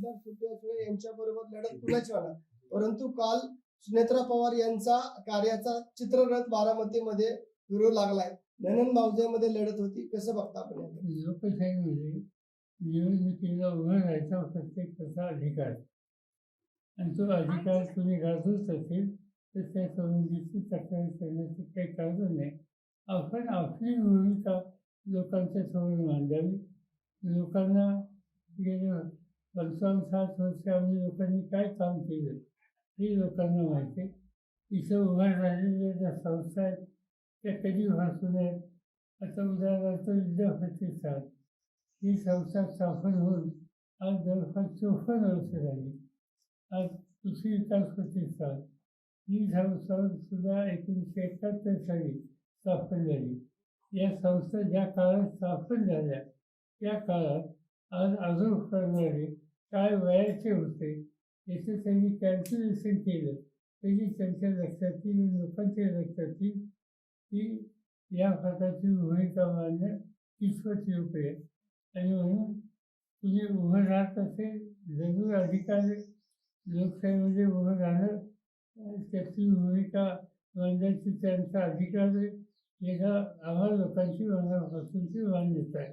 खासदार सुप्रिया सुळे यांच्या बरोबर लढत कुणाची होणार? परंतु काल सुनेत्रा पवार यांचा कार्याचा चित्ररथ बारामतीमध्ये विरोध लागलाय. ननन भावजेमध्ये लढत होती. कसं बघता आपण लोकशाहीमध्ये निवडणुकीला उभं राहायचा प्रत्येकाचा अधिकार. आहे. आणि तो अधिकार तुम्ही गाजवत असेल तर त्या संबंधीची तक्रार करण्याचे काही कारण नाही. आपण आपली भूमिका लोकांच्या समोर मांडावी. लोकांना पंचावन्न वर्ष आम्ही लोकांनी काय काम केलं? हे लोकांना माहिती आहे. इथं उभ्या राहिलेल्या ज्या संस्था आहेत. त्या कधी भासू नयेत? आता उदाहरणार्थ विद्याप्रतिष्ठान ही संस्था स्थापन होऊन आज जवळपास चोपन्न वर्ष झाली. आज कृषी विकास प्रतिष्ठान ही संस्था सुद्धा एकोणीसशे एकाहत्तर साली स्थापन झाली. या संस्था ज्या काळात स्थापन झाल्या त्या काळात आज अजून करणारे काय वयाचे होते याचं त्यांनी कॅल्क्युलेशन केलं. तरी त्यांच्या लक्षात येईल लोकांच्या लक्षात येईल की या प्रकारची भूमिका मांडणं कितपत योग्य आहे. आणि म्हणून तुम्ही उभं राहत असेल जरूर अधिकार लोकशाहीमध्ये उभं राहणं त्याची भूमिका मांडण्याची त्यांचा अधिकार आहे. याला आम्हा लोकांची मनापासूनची मान्यता आहे.